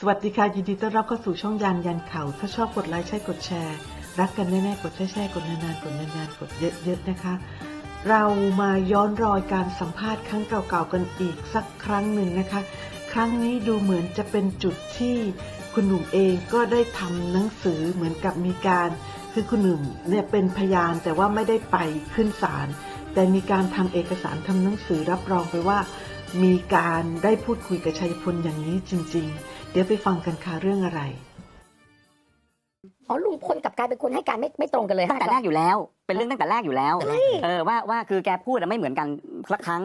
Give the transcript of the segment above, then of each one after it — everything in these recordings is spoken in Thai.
สวัสดีค่ะยินดีต้อนรับเข้าสู่ช่องยันยันข่าวถ้าชอบกดไลค์ใช่กดแชร์ รักกันแน่ๆกดแช่ๆกดนานๆกดนานๆกดเยอะๆนะคะ เรามาย้อนรอยการสัมภาษณ์ครั้งเก่าๆกันอีกสักครั้งหนึ่งนะคะ ครั้งนี้ดูเหมือนจะเป็นจุดที่คุณหนุ่มเองก็ได้ทำหนังสือเหมือนกับมีการคือคุณหนุ่มเนี่ยเป็นพยานแต่ว่าไม่ได้ไปขึ้นศาลแต่มีการทำเอกสารทำหนังสือรับรองไปว่า มีการได้พูดคุยกับชัยพลอย่างนี้จริง ๆ เดี๋ยวไปฟังกันค่ะเรื่องอะไร อ๋อลุงพลกลับกลายเป็นคนให้การไม่ไม่ตรงกันเลยตั้งแต่แรกอยู่แล้ว เป็นเรื่องตั้งแต่แรกอยู่แล้วเฮ้ยเออว่าว่าคือแกพูดอะไม่เหมือนกันสักครั้ง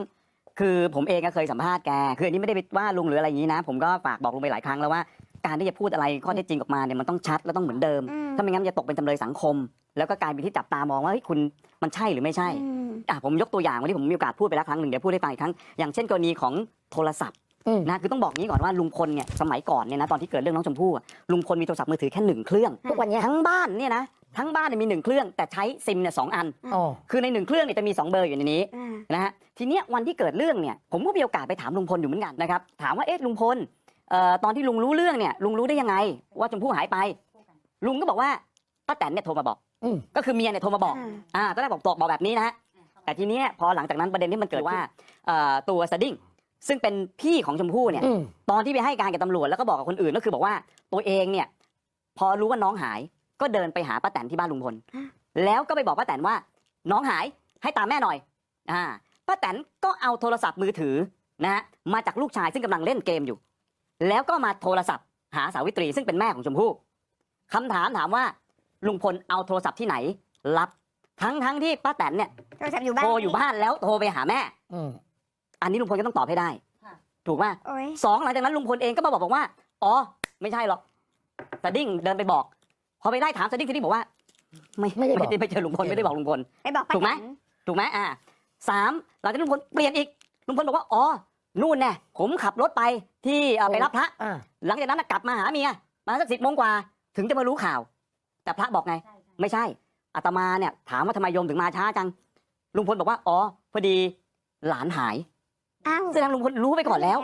คือผมเองก็เคยสัมภาษณ์แก คืออันนี้ไม่ได้ไปว่าลุงหรืออะไรอย่างนี้นะ ผมก็ฝากบอกลุงไปหลายครั้งแล้วว่าการที่จะพูดอะไรข้อเท็จจริงออกมาเนี่ยมันต้องชัดและต้องเหมือนเดิมอืมถ้าไม่งั้นมันจะตกเป็นจำเลยสังคม แล้วก็กลายเป็นที่จับตามองว่าเฮ้ยคุณมันใช่หรือไม่ใช่อืมอะผมยกตัวอย่างวันที่ผมมีโอกาสพูดไปแล้วครั้งหนึ่งเดี๋ยวพูดให้ฟังอีกครั้งอย่างเช่นกรณีของโทรศัพท์อืม นะคือต้องบอกงี้ก่อนว่าลุงพลเนี่ยสมัยก่อนเนี่ยนะตอนที่เกิดเรื่องน้องชมพู่อะลุงพลมีโทรศัพท์มือถือแค่หนึ่งเครื่องทุกวันเนี้ย ทั้งบ้านเนี่ยนะทั้งบ้านเนี่ยมีหนึ่งเครื่องแต่ใช้ซิมเนี่ยสองอัน อ๋อ คือในหนึ่งเครื่องเนี่ยจะมี 2 เบอร์อยู่ในนี้อ่า นะฮะทีเนี้ยวันที่เกิดเรื่องเนี่ยผมก็มีโอกาสไปถามลุงพลอยู่เหมือนกันนะครับถามว่าเอ๊ะลุงพลเอ่อตอนที่ลุงรู้เรื่องเนี่ยลุงรู้ได้ยังไง ว่าชมพู่หายไป ลุงก็บอกว่าป้าแตนเนี่ยโทรมาบอกอืม ก็คือเมียเนี่ยโทรมาบอกอ่าอ่าตอนแรกบอกตอกบอกแบบนี้นะฮะแต่ทีเนี้ยพอหลังจากนั้นประเด็นที่มันเกิดว่าเอ่อตัวสดิ้ง ซึ่งเป็นพี่ของชมพู่เนี่ยอืมตอนที่ไปให้การกับตำรวจแล้วก็บอกกับคนอื่นก็คือบอกว่าตัวเองเนี่ย พอรู้ว่าน้องหาย ก็เดินไปหาป้าแตนที่บ้านลุงพลฮะแล้วก็ไปบอกป้าแตนว่า น้องหายให้ตามแม่หน่อยอ่าป้าแตนก็เอาโทรศัพท์มือถือนะฮะมาจากลูกชายซึ่งกำลังเล่นเกมอยู่ แล้วก็มาโทรศัพท์ หาสาวิตรีซึ่งเป็นแม่ของชมพู่คำถามถามว่าลุงพลเอาโทรศัพท์ที่ไหน รับทั้งทั้งที่ป้าแตนเนี่ยโทรศัพท์อยู่บ้านโทรอยู่บ้านแล้วโทรไปหาแม่ อืมอันนี้ลุงพลก็ต้องตอบให้ได้ถูกป่ะโอ้ยสองหลังจากนั้นลุงพลเองก็มาบอกบอกว่า อ๋อ ไม่ใช่หรอกสดิ้งเดินไปบอก พอไปไล่ถามสดิ้งสดิ้งบอกว่า ไม่ไม่ได้บอก ไม่เจอลุงพลไม่ได้บอกลุงพล ไปบอกป้าถูกไหม แตนถูกไหมอ่าสามหลังจากนั้นลุงพลเปลี่ยนอีกลุงพลบอกว่าอ๋อนู่นแน่ผมขับรถไปที่เอ่อไปรับพระ อ่าหลังจากนั้นนะกลับมาหาเมียมาสักสิบโมงกว่าถึงจะมารู้ข่าว แต่พระบอกไงไม่ใช่อาตมาเนี่ยถามว่าทำไมโยมถึงมาช้าจัง ลุงพลบอกว่า อ๋อ พอดีหลานหาย อ้าวแสดงลุงพลรู้ไปก่อนแล้ว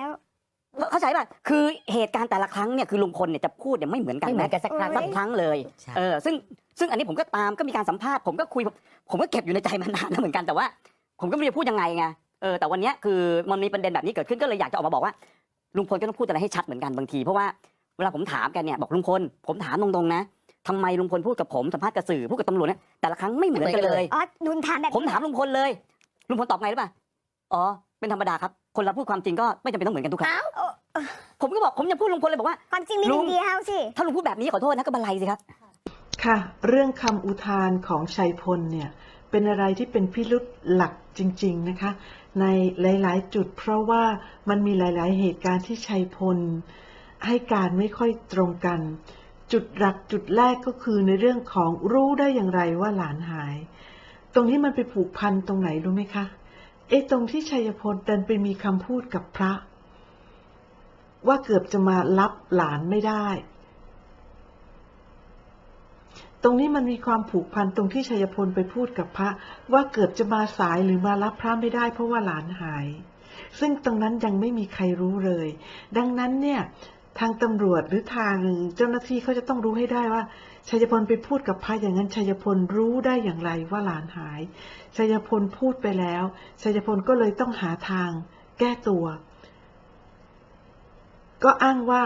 เข้าใจป่ะคือเหตุการณ์แต่ละครั้งเนี่ยคือลุงพลเนี่ยจะพูดเนี่ยไม่เหมือนกันไม่เหมือนะนกันสักครั้ง สักครั้งเลยใช่ เออซึ่งซึ่งอันนี้ผมก็ตามก็มีการสัมภาษณ์ผมก็คุยผมก็เก็บอยู่ในใจมานานแล้วเหมือนกันแต่ว่า ผมก็ไม่รู้จะพูดยังไงไงเออแต่วันเนี้ยคือมันมีประเด็นแบบนี้เกิดขึ้นก็เลยอยากจะออกมาบอกว่าลุงพลก็ต้องพูดอะไรให้ชัดเหมือนกันบางที เพราะว่าเวลาผมถามแกเนี่ยบอกลุงพลผมถามตรงๆนะทำไมลุงพลพูดกับผมสัมภาษณ์กับสื่อพูดกับตำรวจเนี่ยแต่ละครั้งไม่เหมือนกันเลย อ๋อดุนถามแบบผมถามลุงพลเลย ลุงพลตอบไงรู้ป่ะ อ๋อ เป็นธรรมดาครับ คนเราพูดความจริงก็ไม่จำเป็นต้องเหมือนกันทุกครั้ง เอ้าผมก็บอกผมยังพูดลุงพลเลยบอกว่า ความจริงมีหลุนึ่งงเดียวสิ ถ้าลุงพูดแบบนี้ขอโทษนะก็บันไลสิครับ ค่ะ เรื่องคำอุทานของชัยพลเนี่ย เป็นอะไรที่เป็นพิรุษหลักจริง ๆ นะคะ ในหลาย ๆ จุดเพราะว่ามันมีหลาย ๆ เหตุการณ์ที่ชัยพล ให้การไม่ค่อยตรงกัน จุดหลักจุดแรกก็คือในเรื่องของรู้ได้อย่างไรว่าหลานหาย ตรงนี้มันไปผูกพันตรงไหนรู้ไหมคะ เอตรงที่ชัยพลดันไปมีคำพูดกับพระ ว่าเกือบจะมารับหลานไม่ได้ ตรงนี้มันมีความผูกพันตรงที่ชัยพลไปพูดกับพระ ว่าเกือบจะมาสายหรือมารับพระไม่ได้เพราะว่าหลานหาย ซึ่งตรงนั้นยังไม่มีใครรู้เลย ดังนั้นเนี่ย ทางตำรวจหรือทางเจ้าหน้าที่เขาจะต้องรู้ให้ได้ว่าชัยพลไปพูดกับพระอย่างนั้นชัยพลรู้ได้อย่างไรว่าหลานหายชัยพลพูดไปแล้วชัยพลก็เลยต้องหาทางแก้ตัว ก็อ้างว่า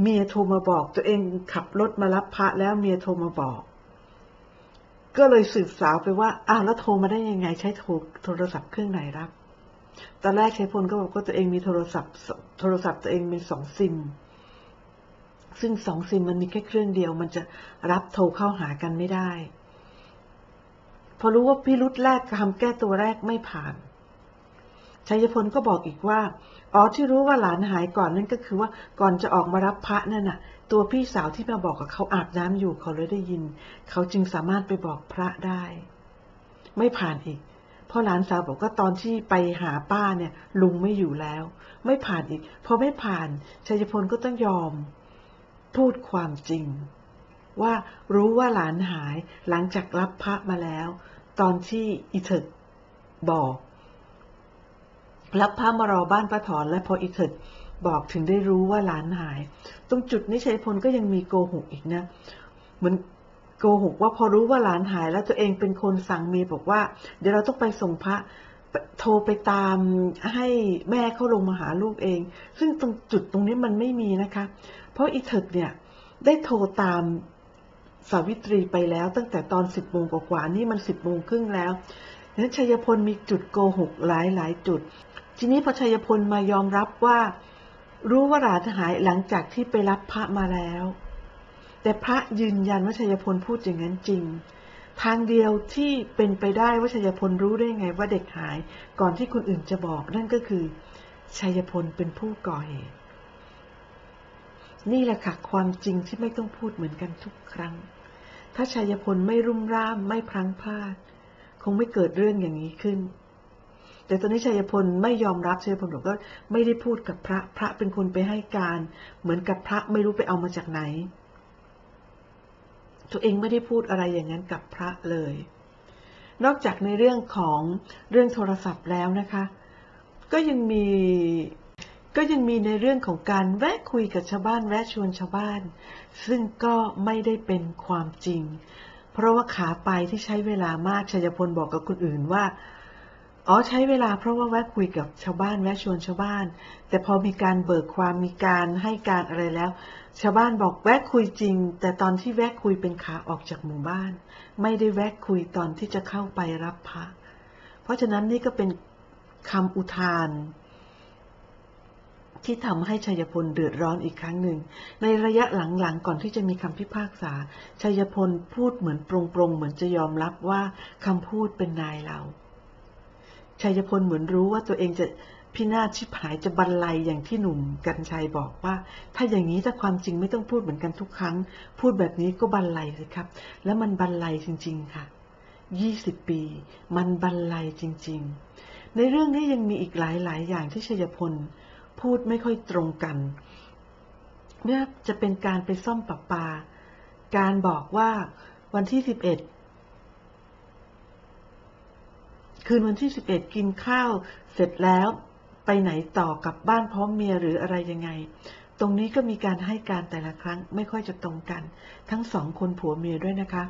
เมียโทรมาบอกตัวเองขับรถมารับพระแล้วเมียโทรมาบอก ก็เลยสืบสาวไปว่าอ้าวแล้วโทรมาได้ยังไง ใช้โทรโทรศัพท์เครื่องไหนรับตอนแรกชัยพลก็บอกว่าตัวเองมีโทรศัพท์ โทรศัพท์ตัวเองมีสองซิม ซึ่งสองซิมมันมีแค่เครื่องเดียว มันจะรับโทรเข้าหากันไม่ได้ พอรู้ว่าพิรุษแรกคำแก้ตัวแรกไม่ผ่านชัยพลก็บอกอีกว่า อ๋อที่รู้ว่าหลานหายก่อนนั่นก็คือว่าก่อนจะออกมารับพระนั่นน่ะ ตัวพี่สาวที่มาบอกกับเขาอาบน้ำอยู่เขาเลยได้ยิน เขาจึงสามารถไปบอกพระได้ ไม่ผ่านอีกเพราะหลานสาวบอกว่าตอนที่ไปหาป้าเนี่ย ลุงไม่อยู่แล้ว ไม่ผ่านอีกพอไม่ผ่านชัยพลก็ต้องยอม พูดความจริง ว่ารู้ว่าหลานหายหลังจากรับพระมาแล้ว ตอนที่อีเถิดบอก รับพระมารอบ้านป้าถอนและพออีเถิดบอกถึงได้รู้ว่าหลานหาย ตรงจุดนี้ชัยพลก็ยังมีโกหกอีกนะเหมือนโกหกว่าพอรู้ว่าหลานหายแล้วตัวเองเป็นคนสั่งเมียบอกว่า เดี๋ยวเราต้องไปส่งพระโทรไปตามให้แม่เขาลงมาหาลูกเอง ซึ่งตรงจุดตรงนี้มันไม่มีนะคะ เพราะอีเถิกเนี่ยได้โทรตามสาวิตรีไปแล้วตั้งแต่ตอนสิบโมงกว่าๆนี่มันสิบโมงครึ่งแล้วนั้นชัยพลมีจุดโกหกหลายหลายจุด ทีนี้พอชัยพลมายอมรับว่า รู้ว่าหลานหายหลังจากที่ไปรับพระมาแล้ว แต่พระยืนยันว่าชัยพลพูดอย่างนั้นจริง ทางเดียวที่เป็นไปได้ว่าชัยพลรู้ได้ไงว่าเด็กหาย ก่อนที่คนอื่นจะบอกนั่นก็คือชัยพลเป็นผู้ก่อเหตุ นี่แหละค่ะความจริงที่ไม่ต้องพูดเหมือนกันทุกครั้ง ถ้าชัยพลไม่รุ่มร่ามไม่พลั้งพลาด คงไม่เกิดเรื่องอย่างนี้ขึ้น แต่ตอนนี้ชัยพลไม่ยอมรับชัยพลบอกว่าไม่ได้พูดกับพระพระเป็นคนไปให้การ เหมือนกับพระไม่รู้ไปเอามาจากไหน ตัวเองไม่ได้พูดอะไรอย่างนั้นกับพระเลย นอกจากในเรื่องของเรื่องโทรศัพท์แล้วนะคะ ก็ยังมี ก็ยังมีในเรื่องของการแวะคุยกับชาวบ้านแวะชวนชาวบ้าน ซึ่งก็ไม่ได้เป็นความจริง เพราะว่าขาไปที่ใช้เวลามากชัยพลบอกกับคนอื่นว่าอ๋อใช้เวลาเพราะว่าแวะคุยกับชาวบ้านแวะชวนชาวบ้าน แต่พอมีการเบิกความมีการให้การอะไรแล้ว ชาวบ้านบอกแวะคุยจริง แต่ตอนที่แวะคุยเป็นขาออกจากหมู่บ้าน ไม่ได้แวะคุยตอนที่จะเข้าไปรับพระ เพราะฉะนั้นนี่ก็เป็นคำอุทาน ที่ทำให้ชัยพลเดือดร้อนอีกครั้งหนึ่ง ในระยะหลังๆก่อนที่จะมีคำพิพากษา ชัยพลพูดเหมือนปรงๆ เหมือนจะยอมรับว่าคำพูดเป็นนายเรา ชัยพลเหมือนรู้ว่าตัวเองจะพินาศชิบหายจะบรรลัยอย่างที่หนุ่มกัญชัยบอกว่า ถ้าอย่างนี้ถ้าความจริงไม่ต้องพูดเหมือนกันทุกครั้ง พูดแบบนี้ก็บรรลัยสิครับ แล้วมันบรรลัยจริง ๆ ค่ะยี่สิบปี มันบรรลัยจริง ๆ ในเรื่องนี้ยังมีอีกหลายๆ อย่างที่ชัยพล พูดไม่ค่อยตรงกันไม่ว่าจะเป็นการไปซ่อมประปา การบอกว่าวันที่สิบเอ็ดคืนวันที่11กินข้าวเสร็จแล้วไปไหนต่อกลับบ้านพร้อมเมียหรืออะไรยังไง ตรงนี้ก็มีการให้การแต่ละครั้งไม่ค่อยจะตรงกัน ทั้งสองคนผัวเมียด้วยนะคะ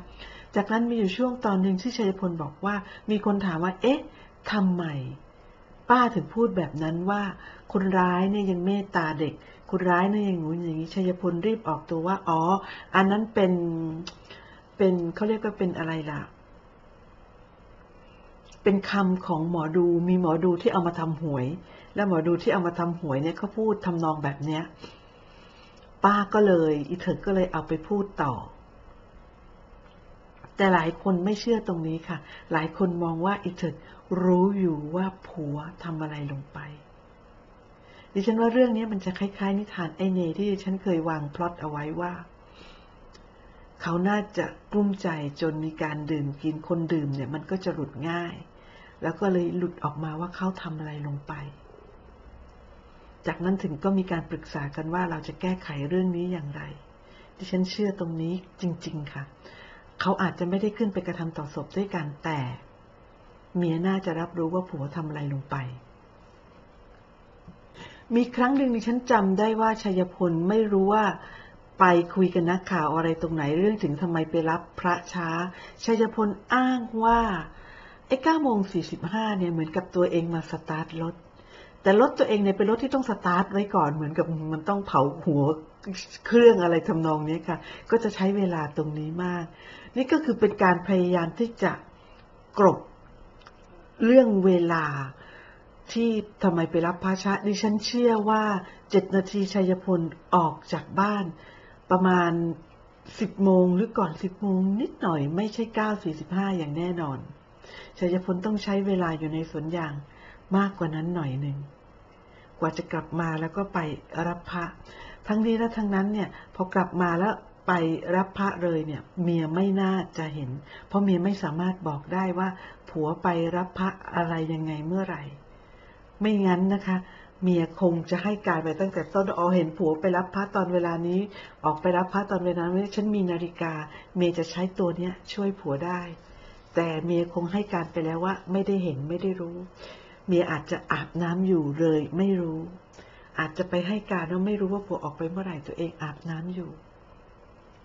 จากนั้นมีอยู่ช่วงตอนหนึ่งที่ชัยพลบอกว่า มีคนถามว่า เอ๊ะทำไม ป้าถึงพูดแบบนั้นว่า คนร้ายเนี่ยยังเมตตาเด็ก คนร้ายเนี่ยยังงู้นอย่างนี้ชัยพลรีบออกตัวว่า อ๋อ อันนั้นเป็นเป็นเขาเรียกว่าเป็นอะไรล่ะ เป็นคำของหมอดูมีหมอดูที่เอามาทำหวย และหมอดูที่เอามาทำหวยเนี่ยเขาพูดทำนองแบบเนี้ย ป้าก็เลยอีเถิดก็เลยเอาไปพูดต่อแต่หลายคนไม่เชื่อตรงนี้ค่ะ หลายคนมองว่าอีเถิ รู้อยู่ว่าผัวทำอะไรลงไป ดิฉันว่าเรื่องนี้มันจะคล้าย ๆ นิทานไอเนที่ดิฉันเคยวางพล็อตเอาไว้ว่า เขาน่าจะกลุ้มใจจนมีการดื่มกินคนดื่มเนี่ยมันก็จะหลุดง่าย แล้วก็เลยหลุดออกมาว่าเขาทำอะไรลงไป จากนั้นถึงก็มีการปรึกษากันว่าเราจะแก้ไขเรื่องนี้อย่างไร ดิฉันเชื่อตรงนี้จริง ๆ ค่ะ เขาอาจจะไม่ได้ขึ้นไปกระทำต่อศพด้วยกันแต่ เมียน่าจะรับรู้ว่าผัวทำอะไรลงไป มีครั้งหนึ่งดิฉันจำได้ว่าชัยพลไม่รู้ว่าไปคุยกับนักข่าวอะไรตรงไหนเรื่องถึงทำไมไปรับพระช้า ชัยพลอ้างว่าไอ้เก้าโมงสี่สิบห้าเนี่ยเหมือนกับตัวเองมาสตาร์ทรถ แต่รถตัวเองเนี่ยเป็นรถที่ต้องสตาร์ทไว้ก่อนเหมือนกับมันต้องเผาหัวเครื่องอะไรทำนองนี้ค่ะ ก็จะใช้เวลาตรงนี้มาก นี่ก็คือเป็นการพยายามที่จะกลบ เรื่องเวลาที่ทำไมไปรับพระชาดิฉันเชื่อว่าเจ็ดนาทีชัยพลออกจากบ้าน ประมาณสิบโมงหรือก่อนสิบโมงนิดหน่อยไม่ใช่เก้าสี่สิบห้าอย่างแน่นอนชัยพลต้องใช้เวลาอยู่ในสวนยางมากกว่านั้นหน่อยหนึ่งกว่าจะกลับมาแล้วก็ไปรับพระ ทั้งนี้และทั้งนั้นเนี่ยพอกลับมาแล้ว ไปรับพระเลยเนี่ย เมียไม่น่าจะเห็น เพราะเมียไม่สามารถบอกได้ว่า ผัวไปรับพระอะไรยังไงเมื่อไหร่ ไม่งั้นนะคะ เมียคงจะให้การไปตั้งแต่ต้นอ๋อเห็นผัวไปรับพระตอนเวลานี้ ออกไปรับพระตอนเวลานี้ฉันมีนาฬิกา เมียจะใช้ตัวเนี้ยช่วยผัวได้ แต่เมียคงให้การไปแล้วว่า ไม่ได้เห็นไม่ได้รู้ เมียอาจจะอาบน้ำอยู่เลยไม่รู้ อาจจะไปให้การว่าไม่รู้ว่าผัวออกไปเมื่อไหร่ตัวเองอาบน้ำอยู่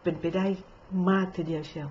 เป็นไปได้มากทีเดียวเชียว